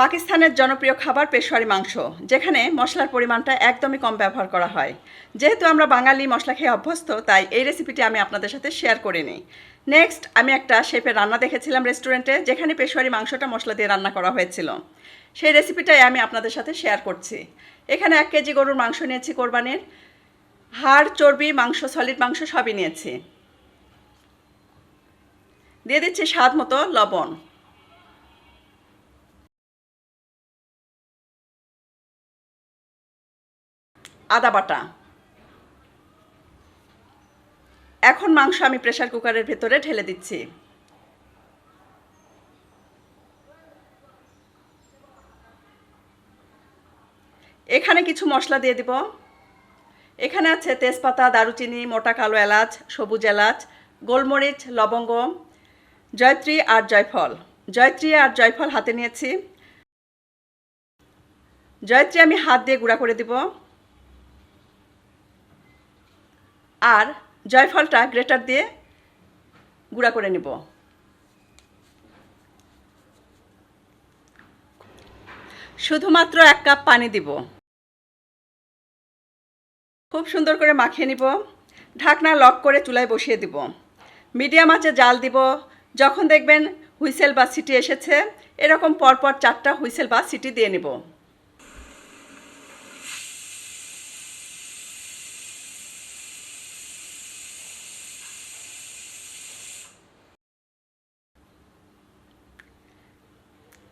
পাকিস্তানের জনপ্রিয় খাবার পেশোয়ারি মাংস, যেখানে মশলার পরিমাণটা একদমই কম ব্যবহার করা হয়। যেহেতু আমরা বাঙালি মশলা খেয়ে অভ্যস্ত, তাই এই রেসিপিটি আমি আপনাদের সাথে শেয়ার করে নিই নেক্সট আমি একটা শেফের রান্না দেখেছিলাম রেস্টুরেন্টে, যেখানে পেশোয়ারি মাংসটা মশলা দিয়ে রান্না করা হয়েছিল। সেই রেসিপিটাই আমি আপনাদের সাথে শেয়ার করছি। এখানে এক কেজি গরুর মাংস নিয়েছি কোরবানির। হাড়, চর্বি, মাংস সলিড মাংস সবই নিয়েছি। দিয়ে দিচ্ছি স্বাদ মতো লবণ। আদা বাটা। এখন মাংস আমি প্রেশার কুকারের ভেতরে ঢেলে দিচ্ছি। এখানে কিছু মশলা দিয়ে দিব। এখানে আছে তেজপাতা, দারুচিনি, মোটা কালো এলাচ, সবুজ এলাচ, গোলমরিচ, লবঙ্গ, জয়ত্রী আর জয়ফল। জয়ত্রী আর জয়ফল হাতে নিয়েছি। জয়ত্রী আমি হাত দিয়ে গুঁড়া করে দিব। আর জয়ফলটা গ্রেটার দিয়ে গুঁড়া করে নিব। শুধুমাত্র এক কাপ পানি দিব। খুব সুন্দর করে মাখিয়ে নিব। ঢাকনা লক করে চুলায় বসিয়ে দিব। মিডিয়াম আঁচে জাল দিব। যখন দেখবেন হুইসেল বা সিটি এসেছে, এরকম পরপর চারটা হুইসেল বা সিটি দিয়ে নেব।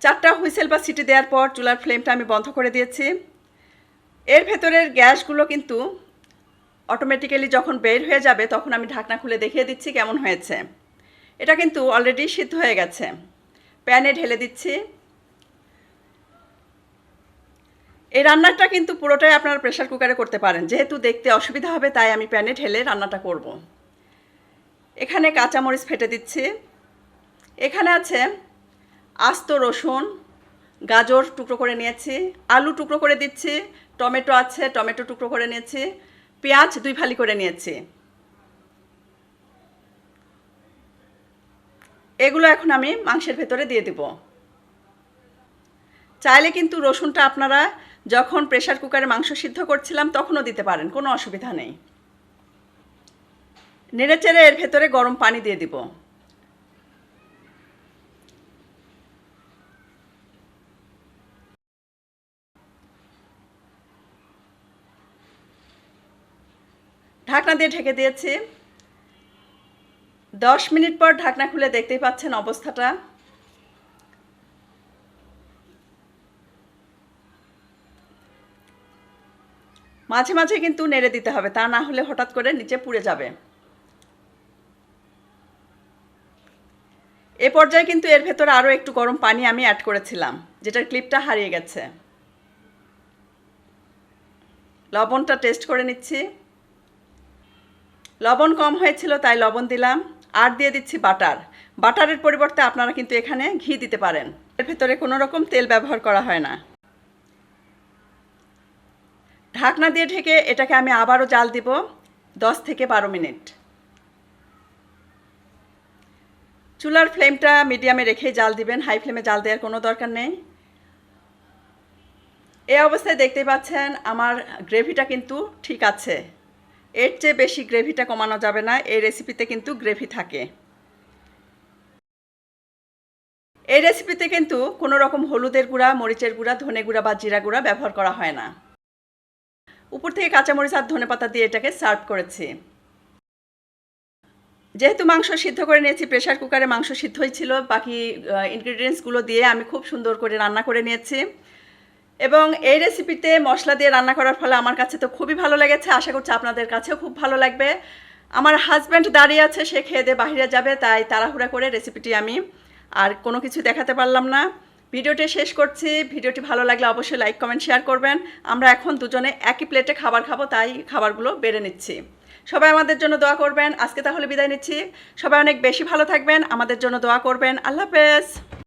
চারটা হুইসেল বা সিটি দেওয়ার পর চুলার ফ্লেমটা আমি বন্ধ করে দিয়েছি। এর ভেতরের গ্যাসগুলো কিন্তু অটোমেটিক্যালি যখন বের হয়ে যাবে তখন আমি ঢাকনা খুলে দেখিয়ে দিচ্ছি কেমন হয়েছে। এটা কিন্তু অলরেডি সিদ্ধ হয়ে গেছে। প্যানে ঢেলে দিচ্ছি। এই রান্নাটা কিন্তু পুরোটাই আপনারা প্রেশার কুকারে করতে পারেন। যেহেতু দেখতে অসুবিধা হবে, তাই আমি প্যানে ঢেলে রান্নাটা করব। এখানে কাঁচামরিচ ফেটে দিচ্ছি। এখানে আছে আস্ত রসুন, গাজর টুকরো করে নিয়েছি, আলু টুকরো করে দিচ্ছি, টমেটো আছে, টমেটো টুকরো করে নিয়েছি, পেঁয়াজ দুই ফালি করে নিয়েছি। এগুলো এখন আমি মাংসের ভেতরে দিয়ে দিব। চাইলে কিন্তু রসুনটা আপনারা যখন প্রেশার কুকারে মাংস সিদ্ধ করছিলাম তখনও দিতে পারেন, কোনো অসুবিধা নেই। নেড়ে চেড়ে এর ভেতরে গরম পানি দিয়ে দিব। ঢাকনা দিয়ে ঢেকে দিয়েছি। দশ মিনিট পর ঢাকনা খুলে দেখতেই পাচ্ছেন অবস্থাটা। মাঝে মাঝে কিন্তু নেড়ে দিতে হবে, তা না হলে হঠাৎ করে নিচে পুড়ে যাবে। এ পর্যায়ে কিন্তু এর ভেতরে আরও একটু গরম পানি আমি অ্যাড করেছিলাম, যেটার ক্লিপটা হারিয়ে গেছে। লবণটা টেস্ট করে নিচ্ছি। লবণ কম হয়েছিল, তাই লবণ দিলাম। আর দিয়ে দিচ্ছি বাটার। বাটারের পরিবর্তে আপনারা কিন্তু এখানে ঘি দিতে পারেন। এর ভেতরে কোনো রকম তেল ব্যবহার করা হয় না। ঢাকনা দিয়ে ঢেকে এটাকে আমি আবারও জাল দিব দশ থেকে বারো মিনিট। চুলার ফ্লেমটা মিডিয়ামে রেখেই জাল দিবেন। হাই ফ্লেমে জাল দেওয়ার কোনো দরকার নেই। এই অবস্থায় দেখতে পাচ্ছেন, আমার গ্রেভিটা কিন্তু ঠিক আছে। এর চেয়ে বেশি গ্রেভিটা কমানো যাবে না, এই রেসিপিতে কিন্তু গ্রেভি থাকে। এই রেসিপিতে কিন্তু কোনো রকম হলুদের গুঁড়া, মরিচের গুঁড়া, ধনে গুঁড়া বা জিরা গুঁড়া ব্যবহার করা হয় না। উপর থেকে কাঁচামরিচ আর ধনে পাতা দিয়ে এটাকে সার্ভ করেছি। যেহেতু মাংস সিদ্ধ করে নিয়েছি প্রেশার কুকারে মাংস সিদ্ধই ছিল, বাকি ইনগ্রিডিয়েন্টসগুলো দিয়ে আমি খুব সুন্দর করে রান্না করে নিয়েছি। এবং এই রেসিপিতে মশলা দিয়ে রান্না করার ফলে আমার কাছে তো খুবই ভালো লেগেছে। আশা করছি আপনাদের কাছেও খুব ভালো লাগবে। আমার হাজব্যান্ড দাঁড়িয়ে আছে, সে খেয়ে দিয়ে বাহিরে যাবে, তাই তাড়াহুড়া করে রেসিপিটি আমি আর কোনো কিছু দেখাতে পারলাম না। ভিডিওটি শেষ করছি। ভিডিওটি ভালো লাগলে অবশ্যই লাইক কমেন্ট শেয়ার করবেন। আমরা এখন দুজনে একই প্লেটে খাবার খাব, তাই খাবারগুলো বেড়ে নিচ্ছি। সবাই আমাদের জন্য দোয়া করবেন। আজকে তাহলে বিদায় নিচ্ছি। সবাই অনেক বেশি ভালো থাকবেন। আমাদের জন্য দোয়া করবেন। আল্লাহ হাফেজ।